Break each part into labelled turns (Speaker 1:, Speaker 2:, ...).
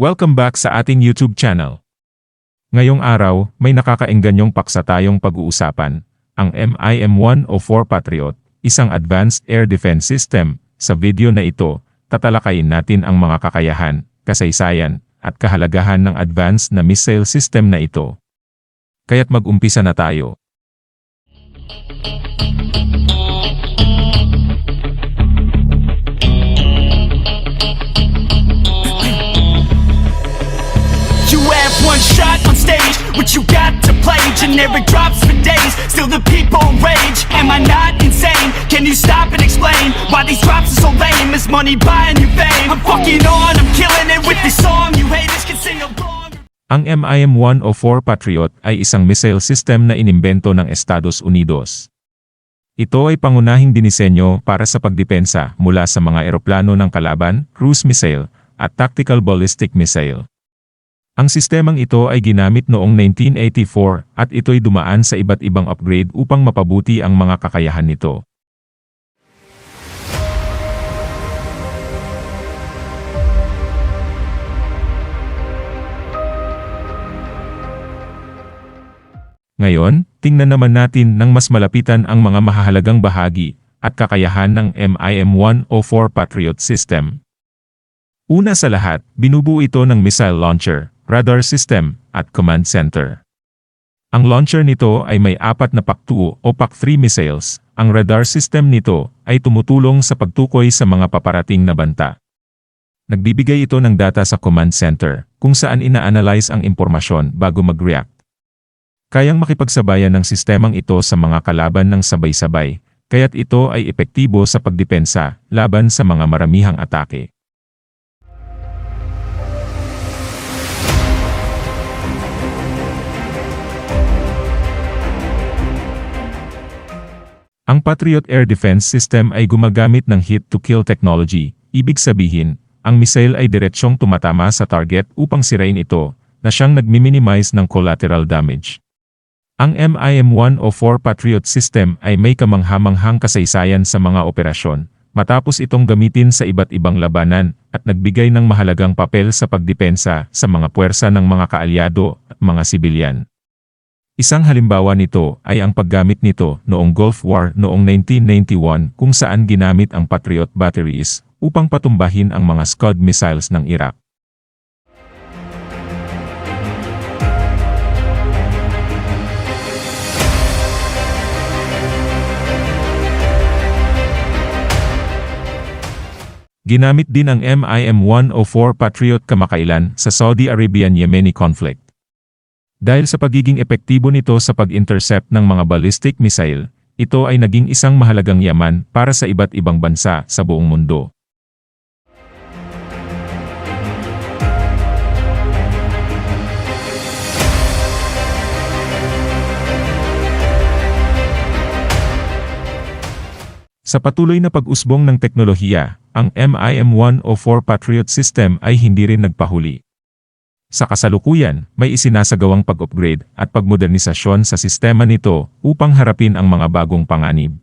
Speaker 1: Welcome back sa ating YouTube channel. Ngayong araw, may nakakaengganyong paksa tayong pag-uusapan, ang MIM-104 Patriot, isang advanced air defense system. Sa video na ito, tatalakayin natin ang mga kakayahan, kasaysayan, at kahalagahan ng advanced na missile system na ito. Kaya't mag-umpisa na tayo.
Speaker 2: Generic drops for days, still the people rage. Am I not insane? Can you stop and explain why these drops are so lame? Is money buying you fame? I'm fucking on, I'm killing it with this song. You haters can sing along.
Speaker 1: Ang MIM-104 Patriot ay isang missile system na inimbento ng Estados Unidos. Ito ay pangunahing dinisenyo para sa pagdepensa mula sa mga eroplano ng kalaban, cruise missile, at tactical ballistic missile. Ang sistemang ito ay ginamit noong 1984 at ito'y dumaan sa iba't ibang upgrade upang mapabuti ang mga kakayahan nito. Ngayon, tingnan naman natin ng mas malapitan ang mga mahahalagang bahagi at kakayahan ng MIM-104 Patriot System. Una sa lahat, binubuo ito ng missile launcher, radar system, at command center. Ang launcher nito ay may apat na PAC-2 o PAC-3 missiles. Ang radar system nito ay tumutulong sa pagtukoy sa mga paparating na banta. Nagbibigay ito ng data sa command center, kung saan ina-analyze ang impormasyon bago mag-react. Kayang makipagsabayan ng sistemang ito sa mga kalaban ng sabay-sabay, kaya't ito ay epektibo sa pagdepensa laban sa mga maramihang atake. Ang Patriot Air Defense System ay gumagamit ng hit-to-kill technology, ibig sabihin, ang missile ay diretsyong tumatama sa target upang sirain ito, na siyang nagmi-minimize ng collateral damage. Ang MIM-104 Patriot System ay may kamanghamanghang kasaysayan sa mga operasyon, matapos itong gamitin sa iba't ibang labanan at nagbigay ng mahalagang papel sa pagdepensa sa mga puwersa ng mga kaalyado at mga sibilyan. Isang halimbawa nito ay ang paggamit nito noong Gulf War noong 1991 kung saan ginamit ang Patriot batteries upang patumbahin ang mga Scud missiles ng Iraq. Ginamit din ang MIM-104 Patriot kamakailan sa Saudi Arabian-Yemeni conflict. Dahil sa pagiging epektibo nito sa pag-intercept ng mga ballistic missile, ito ay naging isang mahalagang yaman para sa iba't ibang bansa sa buong mundo. Sa patuloy na pag-usbong ng teknolohiya, ang MIM-104 Patriot System ay hindi rin nagpahuli. Sa kasalukuyan, may isinasagawang pag-upgrade at pagmodernisasyon sa sistema nito upang harapin ang mga bagong panganib.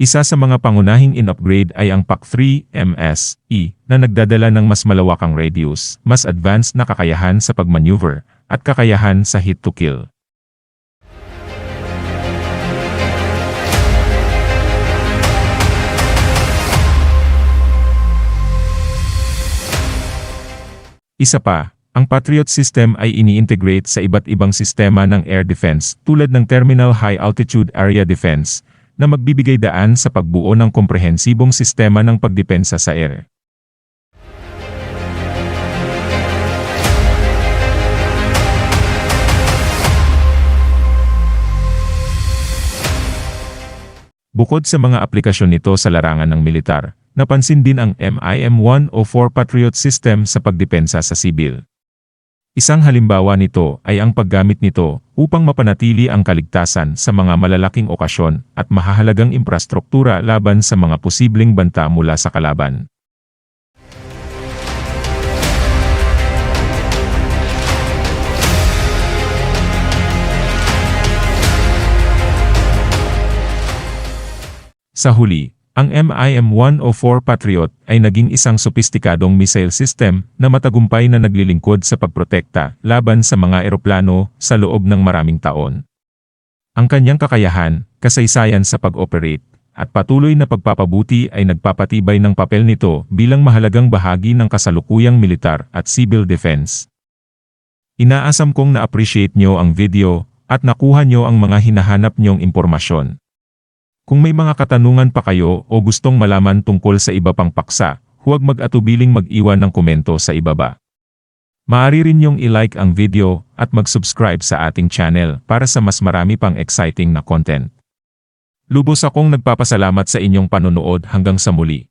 Speaker 1: Isa sa mga pangunahing in-upgrade ay ang PAC-3 MSE na nagdadala ng mas malawakang radius, mas advanced na kakayahan sa pagmaneuver, at kakayahan sa hit-to-kill. Isa pa, ang Patriot system ay ini-integrate sa iba't ibang sistema ng air defense tulad ng Terminal High Altitude Area Defense na magbibigay daan sa pagbuo ng komprehensibong sistema ng pagdepensa sa air. Bukod sa mga aplikasyon nito sa larangan ng militar, napansin din ang MIM-104 Patriot System sa pagdepensa sa sibil. Isang halimbawa nito ay ang paggamit nito upang mapanatili ang kaligtasan sa mga malalaking okasyon at mahahalagang infrastruktura laban sa mga posibleng banta mula sa kalaban. Sa huli, Ang MIM-104 Patriot ay naging isang sopistikadong missile system na matagumpay na naglilingkod sa pagprotekta laban sa mga eroplano sa loob ng maraming taon. Ang kanyang kakayahan, kasaysayan sa pag-operate, at patuloy na pagpapabuti ay nagpapatibay ng papel nito bilang mahalagang bahagi ng kasalukuyang militar at civil defense. Inaasam kong na-appreciate nyo ang video at nakuha nyo ang mga hinahanap nyong impormasyon. Kung may mga katanungan pa kayo o gustong malaman tungkol sa iba pang paksa, huwag mag-atubiling mag-iwan ng komento sa ibaba. Maaari rin niyong i-like ang video at mag-subscribe sa ating channel para sa mas marami pang exciting na content. Lubos akong nagpapasalamat sa inyong panonood hanggang sa muli.